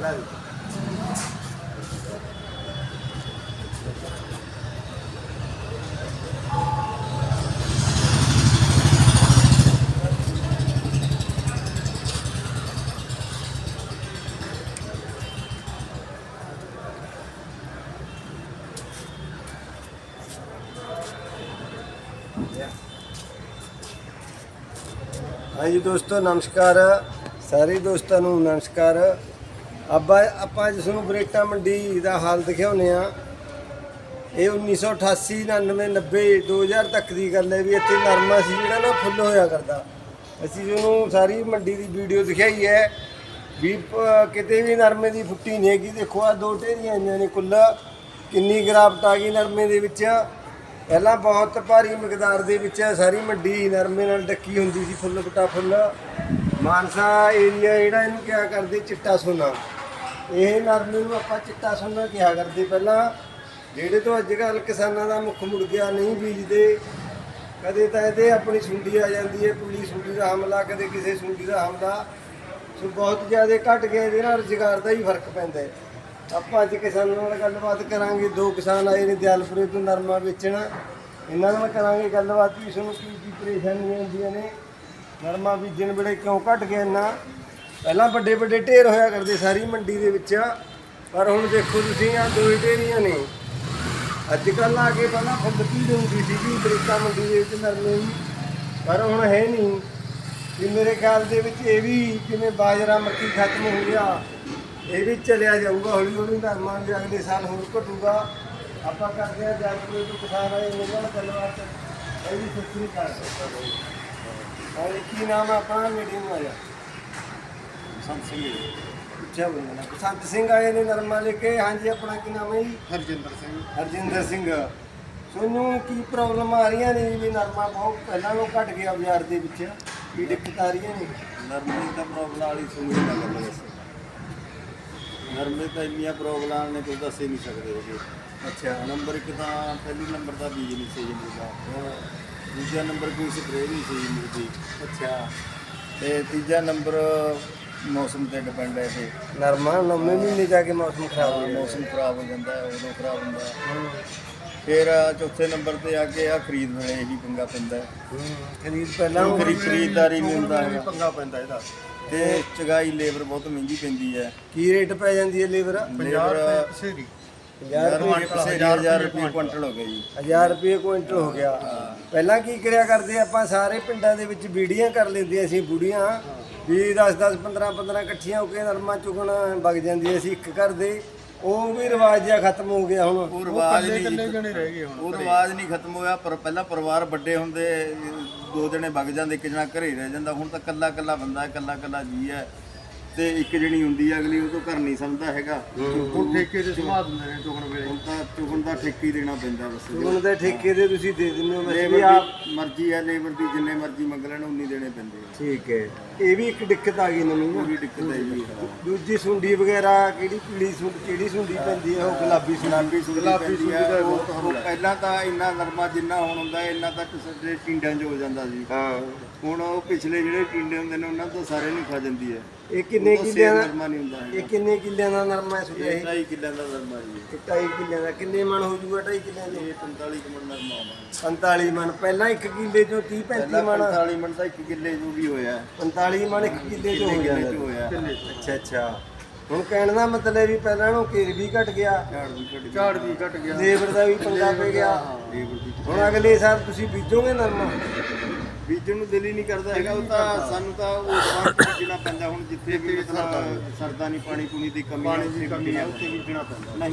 ਲਾ ਹਾਂਜੀ ਦੋਸਤੋ ਨਮਸਕਾਰ। ਸਾਰੇ ਦੋਸਤਾਂ ਨੂੰ ਨਮਸਕਾਰ। ਅੱਬਾ, ਆਪਾਂ ਜਿਸ ਨੂੰ ਬਰੇਟਾ ਮੰਡੀ ਦਾ ਹਾਲ ਦਿਖਾਉਨੇ ਆ ਇਹ 1988 99 90 2000 ਤੱਕ ਦੀ ਗੱਲ ਹੈ ਵੀ ਇੱਥੇ ਨਰਮਾ ਸੀ ਜਿਹੜਾ ਨਾ ਫੁੱਲ ਹੋਇਆ ਕਰਦਾ। ਅਸੀਂ ਤੁਹਾਨੂੰ ਸਾਰੀ ਮੰਡੀ ਦੀ ਵੀਡੀਓ ਦਿਖਾਈ ਹੈ ਵੀ ਕਿਤੇ ਵੀ ਨਰਮੇ ਦੀ ਫੁੱਟੀ ਨਹੀਂ ਹੈਗੀ। ਦੇਖੋ ਆ ਦੋ ਢੇਰੀਆਂ ਆਈਆਂ ਨੇ ਕੁੱਲ। ਕਿੰਨੀ ਗਰਾਵਟ ਆ ਗਈ ਨਰਮੇ ਦੇ ਵਿੱਚ। ਪਹਿਲਾਂ ਬਹੁਤ ਭਾਰੀ ਮਿਕਦਾਰ ਦੇ ਵਿੱਚ ਸਾਰੀ ਮੰਡੀ ਨਰਮੇ ਨਾਲ ਡੱਕੀ ਹੁੰਦੀ ਸੀ, ਫੁੱਲ ਬਟਾ ਫੁੱਲ ਮਾਨਸਾ ਏਰੀਆ ਜਿਹੜਾ ਇਹਨੂੰ ਕਿਹਾ ਕਰਦੇ, ਚਿੱਟਾ ਸੋਨਾ। ਇਹ ਨਰਮੇ ਨੂੰ ਆਪਾਂ ਚਿੱਟਾ ਸੋਨਾ ਕਿਹਾ ਕਰਦੇ ਪਹਿਲਾਂ। ਜਿਹੜੇ ਤੋਂ ਅੱਜ ਕੱਲ੍ਹ ਕਿਸਾਨਾਂ ਦਾ ਮੁੱਖ ਮੁੜ ਗਿਆ ਨਹੀਂ ਬੀਜਦੇ, ਕਦੇ ਤਾਂ ਇਹਦੇ ਆਪਣੀ ਸੁੰਡੀ ਆ ਜਾਂਦੀ ਹੈ, ਪੁਲੀ ਸੁੰਡੀ ਦਾ ਹਮਲਾ, ਕਦੇ ਕਿਸੇ ਸੁੰਡੀ ਦਾ ਹਮਲਾ। ਸੋ ਬਹੁਤ ਜ਼ਿਆਦਾ ਘਟ ਗਿਆ, ਇਹਦੇ ਨਾਲ ਰੁਜ਼ਗਾਰ ਦਾ ਹੀ ਫ਼ਰਕ ਪੈਂਦਾ ਹੈ। ਆਪਾਂ ਅੱਜ ਕਿਸਾਨਾਂ ਨਾਲ ਗੱਲਬਾਤ ਕਰਾਂਗੇ, ਦੋ ਕਿਸਾਨ ਆਏ ਨੇ ਦਿਆਲਪੁਰੇ ਤੋਂ ਨਰਮਾ ਵੇਚਣ। ਇਹਨਾਂ ਨਾਲ ਕਰਾਂਗੇ ਗੱਲਬਾਤ ਵੀ ਤੁਹਾਨੂੰ ਕੀ ਕੀ ਪਰੇਸ਼ਾਨੀਆਂ ਹੁੰਦੀਆਂ ਨੇ। ਨਰਮਾ ਬੀਜਣ ਵੇਲੇ ਕਿਉਂ ਘਟ ਗਿਆ ਇੰਨਾ? ਪਹਿਲਾਂ ਵੱਡੇ ਵੱਡੇ ਢੇਰ ਹੋਇਆ ਕਰਦੇ ਸਾਰੀ ਮੰਡੀ ਦੇ ਵਿੱਚ, ਪਰ ਹੁਣ ਦੇਖੋ ਤੁਸੀਂ ਆ ਦੋ ਹੀ ਢੇਰੀਆਂ ਨੇ। ਅੱਜ ਕੱਲ੍ਹ ਆ ਕੇ ਪਹਿਲਾਂ ਫੁੱਲਤੀ ਹੁੰਦੀ ਸੀਗੀ ਬਰੇਕਾ ਮੰਡੀ ਦੇ ਵਿੱਚ ਨਰਮੇ ਦੀ, ਪਰ ਹੁਣ ਹੈ ਨਹੀਂ। ਕਿ ਮੇਰੇ ਖਿਆਲ ਦੇ ਵਿੱਚ ਇਹ ਵੀ ਜਿਵੇਂ ਬਾਜਰਾ ਮੱਕੀ ਖਤਮ ਹੋ ਗਿਆ, ਇਹ ਵੀ ਚਲਿਆ ਜਾਊਗਾ, ਹੌਲੀ ਹੌਲੀ ਨਰਮਾ ਵੀ ਅਗਲੇ ਸਾਲ ਹੋਰ ਘਟੂਗਾ। ਆਪਾਂ ਕਰਦੇ ਆ ਜਾਗਰੂਕ ਤੋਂ ਕਿਸਾਨ ਆਏ ਨੇ ਨਾਲ ਗੱਲਬਾਤ ਇਹ ਵੀ ਸੱਚੀ ਕਰ ਸਕਦਾ ਹਾਂ ਕੀ ਨਾਮ ਹੈ ਆਪਣਾ? ਮੀਡੀਅਮ ਆਇਆ ਸੰਤ ਸਿੰਘ ਜੀ ਅੱਛਾ ਬੰਦਨਾ ਬਸੰਤ ਸਿੰਘ ਆਏ ਨੇ ਨਰਮਾ ਲੈ ਕੇ ਹਾਂਜੀ ਆਪਣਾ ਕੀ ਨਾਮ ਹੈ ਜੀ? ਹਰਜਿੰਦਰ ਸਿੰਘ। ਹਰਜਿੰਦਰ ਸਿੰਘ। ਤੁਹਾਨੂੰ ਕੀ ਪ੍ਰੋਬਲਮ ਆ ਰਹੀਆਂ ਨੇ ਵੀ ਨਰਮਾ ਬਹੁਤ ਪਹਿਲਾਂ ਨੂੰ ਘਟ ਗਿਆ ਬਾਜ਼ਾਰ ਦੇ ਵਿੱਚ? ਕੀ ਦਿੱਕਤ ਆ ਰਹੀਆਂ ਨੇ? ਨਰਮੇ ਦਾ ਪ੍ਰੋਬਲਮ ਵਾਲੀ ਸੁਣੀ ਨਾ ਦੱਸੋ ਨਰਮੇ ਤਾਂ ਇੰਨੀਆਂ ਪ੍ਰੋਬਲਮ ਨੇ ਕੋਈ ਦੱਸ ਹੀ ਨਹੀਂ ਸਕਦੇ ਹੈਗੇ। ਅੱਛਾ। ਨੰਬਰ ਇੱਕ ਤਾਂ ਪਹਿਲੀ ਨੰਬਰ ਦਾ ਬੀਜ ਨਹੀਂ ਸਹੀ ਮਿਲਦਾ। ਦੂਜਾ ਨੰਬਰ ਕੋਈ ਸਪਰੇਅ ਨਹੀਂ ਸਹੀ ਮਿਲਦੀ। ਅੱਛਾ। ਤੇ ਤੀਜਾ ਨੰਬਰ ਮੌਸਮ ਤੇ ਡਿਪੈਂਡ ਹੈ ਇਹ ਨਰਮਾ ਨਵੇਂ ਮਹੀਨੇ ਜਾ ਕੇ ਮੌਸਮ ਖਰਾਬ ਹੋ ਜਾਂਦਾ। ਮੌਸਮ ਖਰਾਬ ਹੋ ਜਾਂਦਾ ਹੈ ਉਦੋਂ ਖਰਾਬ ਹੁੰਦਾ। ਹੈ। ਫਿਰ ਚੌਥੇ ਨੰਬਰ ਤੇ ਆ ਕੇ ਆ ਖਰੀਦ ਵੇਲੇ ਹੀ ਪੰਗਾ ਪੈਂਦਾ ਹੈ। ਖਰੀਦ ਪਹਿਲਾਂ ਕੋਈ ਖਰੀ- ਖਰੀਦਦਾਰੀ ਨਹੀਂ ਹੁੰਦਾ। ਹੈਗਾ ਪੰਗਾ ਪੈਂਦਾ ਇਹਦਾ। ਤੇ ਚਗਾਈ ਲੇਬਰ ਬਹੁਤ ਮਹਿੰਗੀ ਪੈਂਦੀ ਹੈ। ਕੀ ਰੇਟ ਪੈ ਜਾਂਦੀ ਹੈ ਲੇਬਰ? 50 ਹਜ਼ਾਰ ਰੁਪਏ ਹਜ਼ਾਰ ਰੁਪਏ ਕੁਇੰਟਲ ਹੋ ਗਿਆ ਜੀ। 1000 ਰੁਪਏ ਕੁਇੰਟਲ ਹੋ ਗਿਆ। ਪਹਿਲਾਂ ਕੀ ਕਰਿਆ ਕਰਦੇ? ਆਪਾਂ ਸਾਰੇ ਪਿੰਡਾਂ ਦੇ ਵਿੱਚ ਬੀੜੀਆਂ ਕਰ ਲੈਂਦੀਆਂ ਸੀ ਬੁੜੀਆਂ। ਵੀ 10 10 15 15 ਇਕੱਠੀਆਂ ਹੋ ਕੇ ਨਰਮਾ ਚੁਗਣ ਵਗ ਜਾਂਦੀਆਂ ਸੀ ਇੱਕ ਘਰ ਦੇ ਉਹ ਵੀ ਰਿਵਾਜ ਜਿਹਾ ਖਤਮ ਹੋ ਗਿਆ ਹੁਣ। ਉਹ ਰਿਵਾਜ ਨਹੀਂ ਜਣੇ ਰਹਿ ਗਏ ਹੁਣ ਉਹ ਰਿਵਾਜ ਨਹੀਂ ਖਤਮ ਹੋਇਆ ਪਰ ਪਹਿਲਾਂ ਪਰਿਵਾਰ ਵੱਡੇ ਹੁੰਦੇ ਦੋ ਜਣੇ ਵਗ ਜਾਂਦੇ ਇੱਕ ਜਣਾ ਘਰੇ ਰਹਿ ਜਾਂਦਾ। ਹੁਣ ਤਾਂ ਕੱਲਾ ਕੱਲਾ ਬੰਦਾ ਹੈ ਕੱਲਾ ਕੱਲਾ ਜੀ ਹੈ ਤੇ ਇੱਕ ਜਣੀ ਹੁੰਦੀ ਹੈ ਅਗਲੀ ਉਹ ਤੋਂ ਘਰ ਨਹੀਂ ਸਮਝਦਾ ਹੈਗਾ। ਹੁਣ ਠੇਕੇ ਤੇ ਸਮਾ ਦਿੰਦੇ ਨੇ ਚੁਗਣ ਵੇਲੇ। ਹੁਣ ਤਾਂ ਚੁਗਣ ਦਾ ਠੇਕੇ ਹੀ ਦੇਣਾ ਪੈਂਦਾ ਬਸ। ਚੁਗਣ ਦੇ ਠੇਕੇ ਦੇ ਤੁਸੀਂ ਦੇ ਦਿੰਦੇ ਹੋ ਵੈਸੇ ਆਪ ਮਰਜ਼ੀ ਹੈ ਲੇਬਰ ਦੀ ਜਿੰਨੇ ਮਰਜ਼ੀ ਮੰਗ ਲੈਣ ਉਨੀ ਦੇਣੇ ਪੈਂਦੇ ਠੀਕ ਹੈ। ਇਹ ਵੀ ਇੱਕ ਦਿੱਕਤ ਆ ਗਈ ਨਵੀਂ ਨਾ। ਪੂਰੀ ਦਿੱਕਤ ਹੈ। ਜੀ ਦੂਜੀ ਸੁੰਡੀ ਵਗੈਰਾ ਕਿਹੜੀ ਪੀਲੀ ਸੁੰਡੀ ਕਿਹੜੀ ਸੁੰਡੀ ਪੈਂਦੀ ਹੈ ਉਹ ਗੁਲਾਬੀ ਸੁੰਡੀ ਗੁਲਾਬੀ ਸੁੰਡੀ ਪੈਂਦੀ ਹੈ ਉਹ ਉਹ ਪਹਿਲਾਂ ਤਾਂ ਇੰਨਾ ਨਰਮਾ ਜਿੰਨਾ ਹੁਣ ਹੁੰਦਾ ਇੰਨਾ ਤਾਂ ਕਿਸੇ ਦੇ ਟਿੰਡਾਂ 'ਚ ਹੋ ਜਾਂਦਾ ਸੀ। ਹਾਂ। ਹੁਣ ਉਹ ਪਿਛਲੇ ਜਿਹੜੇ ਟਿੰਡੇ ਹੁੰਦੇ ਨੇ ਉਹਨਾਂ ਤੋਂ ਸਾਰੇ ਨੂੰ ਖਾ ਜਾਂਦੀ ਹੈ। ਇਹ ਕਿੰਨੇ ਉਹ ਕਿੱਲਿਆਂ ਦਾ ਨਰਮਾ ਨਹੀਂ ਹੁੰਦਾ ਇਹ ਕਿੰਨੇ ਕਿੱਲਿਆਂ ਦਾ ਨਰਮਾ ਹੈ ਸੁਣਿਆ ਇਹ ਢਾਈ ਕਿੱਲਿਆਂ ਦਾ ਨਰਮਾ ਜੀ। ਇਹ ਢਾਈ ਕਿੱਲਿਆਂ ਦਾ। ਕਿੰਨੇ ਮਣ ਹੋ ਜੂਗਾ ਢਾਈ ਕਿੱਲਿਆਂ ਦੇ ਇਹ 45 ਕੁ ਮਣ ਨਰਮਾ ਆਉਂਦਾ 45 ਮਣ। ਪਹਿਲਾਂ ਇੱਕ ਕਿੱਲੇ ਚੋਂ 30 35 ਪਹਿਲਾਂ ਮਣ। 45 ਮਣ ਤਾਂ 1 ਕਿੱਲੇ ਜੋ ਵੀ ਹੋਇਆ। 45 ਮਣ ਇੱਕ ਕਿੱਲੇ ਚੋਂ ਹੋ ਕਿੱਲੇ ਜਾਂਦਾ ਚ ਹੋਇਆ ਅੱਛਾ ਅੱਛਾ। ਹੁਣ ਕਹਿਣ ਦਾ ਮਤਲਬ ਵੀ ਪਹਿਲਾਂ ਨੂੰ ਕੇਰ ਵੀ ਘਟ ਗਿਆ। ਝਾੜ ਵੀ ਘਟ ਗਿਆ। ਝਾੜ ਵੀ ਘਟ ਗਿਆ। ਲੇਬਰ ਦਾ ਵੀ ਪੰਗਾ ਪੈ ਗਿਆ। ਲੇਬਰ ਦੀ ਹੁਣ ਅਗਲੇ ਸਾਲ ਤੁਸੀਂ ਬੀਜੋਗੇ ਨਰਮਾ ਬੀਜਣ ਨੂੰ ਦਿਲ ਹੀ ਨਹੀਂ ਕਰਦਾ ਹੈਗਾ। ਉਹ ਤਾਂ ਸਾਨੂੰ ਤਾਂ ਉਹ ਬੀਜਣਾ ਪੈਂਦਾ। ਹੁਣ ਜਿੱਥੇ ਵੀ ਮਤਲਬ ਸਰਦਾ ਨਹੀਂ। ਪਾਣੀ ਪੂਣੀ ਦੀ ਕਮੀ ਹੈ ਉੱਥੇ ਬੀਜਣਾ ਪੈਂਦਾ। ਨਹੀਂ